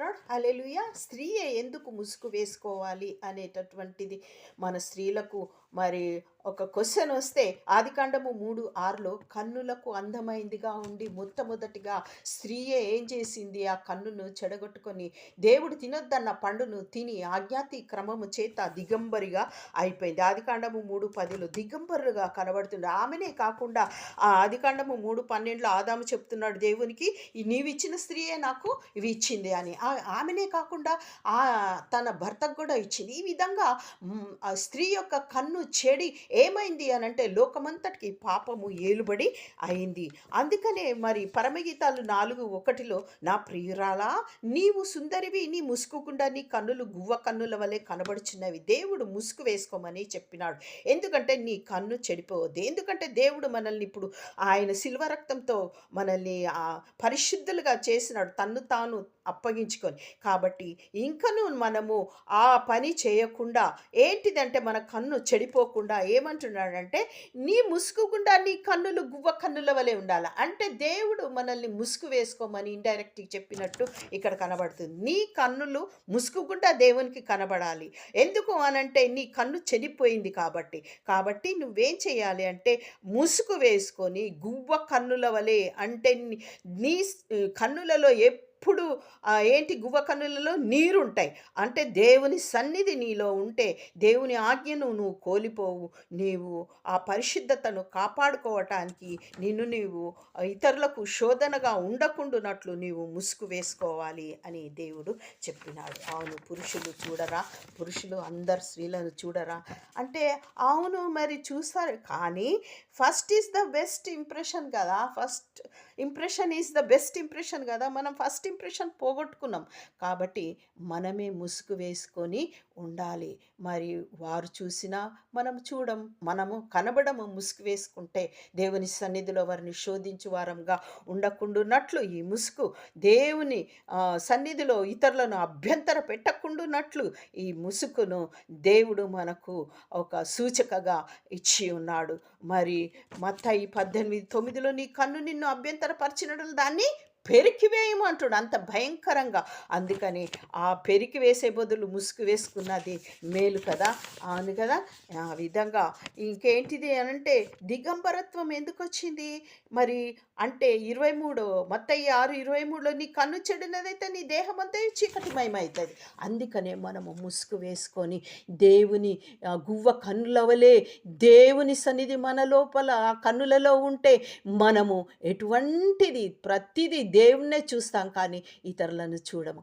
అంటున్నాడు. అలెలుయ స్త్రీయే ఎందుకు ముసుగు వేసుకోవాలి? అనేటటువంటిది మన స్త్రీలకు మరి ఒక క్వశ్చన్ వస్తే ఆదికాండము మూడు ఆరులో కన్నులకు అందమైందిగా ఉండి మొట్టమొదటిగా స్త్రీయే ఏం చేసింది? ఆ కన్నును చెడగొట్టుకొని దేవుడు తినొద్దన్న పండును తిని ఆజ్ఞాతి క్రమము చేత దిగంబరిగా అయిపోయింది. ఆదికాండము మూడు పదిలో దిగంబరులుగా కనబడుతుంది ఆమెనే కాకుండా ఆ ఆదికాండము మూడు పన్నెండులో ఆదాము చెప్తున్నాడు దేవునికి నీవిచ్చిన స్త్రీయే నాకు ఇవి ఇచ్చింది అని. ఆ- ఆమెనే కాకుండా ఆ తన భర్తకు కూడా ఇచ్చింది ఈ విధంగా ఆ స్త్రీ యొక్క కన్ను చెడి ఏమైంది అని అంటే లోకమంతటికి పాపము ఏలుబడి అయింది. అందుకనే మరి పరమగీతాలు నాలుగు ఒకటిలో నా ప్రియురాలా నీవు సుందరివి నీ ముసుకుకుండా నీ కన్నులు గువ్వ కన్నుల వలె కనబడుచున్నవి. దేవుడు ముసుగు వేసుకోమని చెప్పినాడు. ఎందుకంటే నీ కన్ను చెడిపోవద్దు. ఎందుకంటే దేవుడు మనల్ని ఇప్పుడు ఆయన శిల్వ రక్తంతో మనల్ని పరిశుద్ధులుగా చేసినాడు. తన్ను తాను అప్పగించుకొని. కాబట్టి ఇంకను మనము ఆ పని చేయకుండా ఏంటిదంటే మన కన్ను చెడిపోకుండా ఏమంటున్నాడంటే నీ ముసుగుకుండా నీ కన్నులు గువ్వ కన్నుల వలె ఉండాలి. అంటే దేవుడు మనల్ని ముసుగు వేసుకోమని ఇండైరెక్ట్గా చెప్పినట్టు ఇక్కడ కనబడుతుంది. నీ కన్నులు ముసుగుకుండా దేవునికి కనబడాలి. ఎందుకు అనంటే నీ కన్ను చెడిపోయింది కాబట్టి. కాబట్టి నువ్వేం చేయాలి అంటే ముసుగు వేసుకొని గువ్వ కన్నుల వలె అంటే నీ- నీ కన్నులలో ఎప్పుడు ఎప్పుడు ఏంటి గువ్వ కన్నులలో నీరుంటాయి. అంటే దేవుని సన్నిధి నీలో ఉంటే దేవుని ఆజ్ఞను నువ్వు కోల్పోవు. నీవు ఆ పరిశుద్ధతను కాపాడుకోవటానికి నిన్ను నీవు ఇతరులకు శోధనగా ఉండకుండానట్లు నీవు ముసుగు వేసుకోవాలి అని దేవుడు చెప్పినాడు. అవును పురుషులు చూడరా? పురుషులు అందరు స్త్రీలను చూడరా? అంటే అవును మరి చూసారు కానీ first is the best impression కదా? First impression is the best impression కదా? మనం ఫస్ట్ ఇంప్రెషన్ పోగొట్టుకున్నాం. కాబట్టి మనమే ముసుగు వేసుకొని ఉండాలి. మరి వారు చూసినా మనం చూడం మనము కనబడము ముసుగు వేసుకుంటే దేవుని సన్నిధిలో వారిని శోధించు వారంగా ఉండకుండున్నట్లు ఈ ముసుగు దేవుని సన్నిధిలో ఇతరులను అభ్యంతర పెట్టకుండున్నట్లు ఈ ముసుగును దేవుడు మనకు ఒక సూచకగా ఇచ్చి ఉన్నాడు. మరి మత్తయి పద్దెనిమిది తొమ్మిదిలో నీ కన్ను నిన్ను అభ్యంతరపరిచినట్లు దాన్ని పెరికివేయమంటుడు అంత భయంకరంగా. అందుకని ఆ పెరికి వేసే బదులు ముసుగు వేసుకున్నది మేలు కదా? అవును కదా? ఆ విధంగా ఇంకేంటిది అనంటే దిగంబరత్వం ఎందుకు వచ్చింది మరి అంటే ఇరవై మూడు మత్తయ్య ఆరు ఇరవై మూడులో నీ కన్ను చెడినదైతే నీ దేహం అంతా చీకటిమయమవుతుంది అందుకనే మనము ముసుగు వేసుకొని దేవుని గువ్వ కన్నులవలే దేవుని సన్నిధి మన లోపల ఆ కన్నులలో ఉంటే మనము ఎటువంటిది ప్రతిదీ దేవుణ్ణే చూస్తాం కానీ ఇతరులను చూడము.